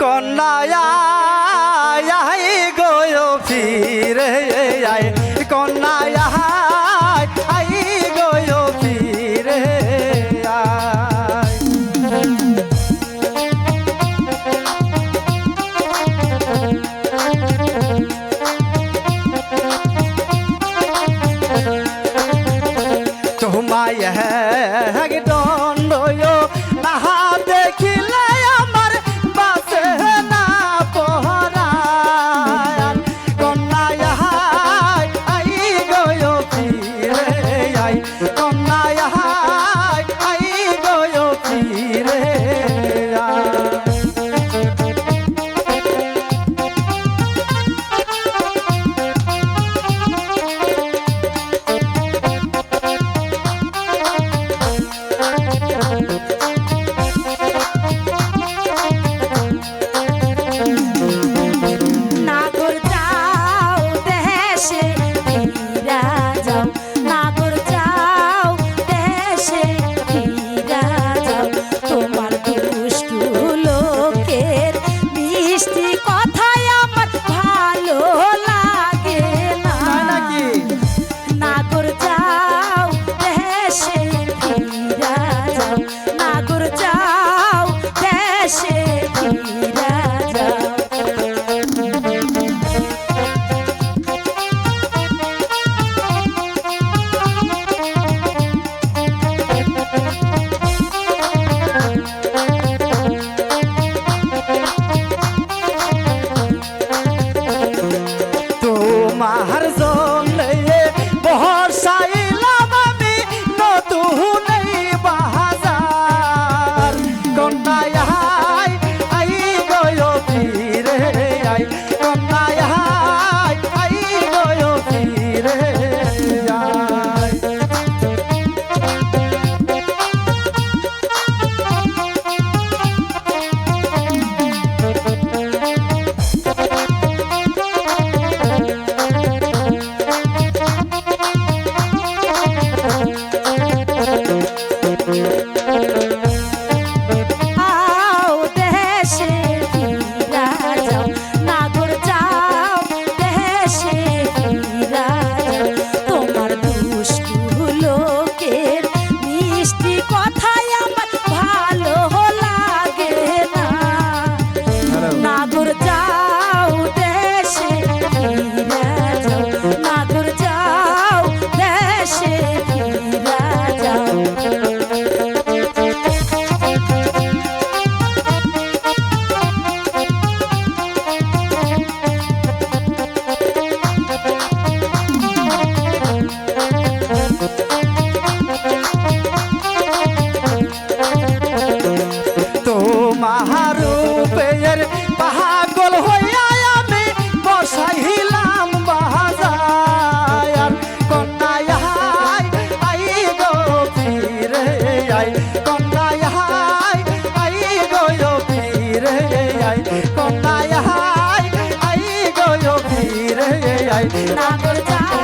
কন্যায় গো ফিরে আয়। কন্যায় I go ফিরে তোমায় হ্যাঁ 嘿 আই। নাগর চাই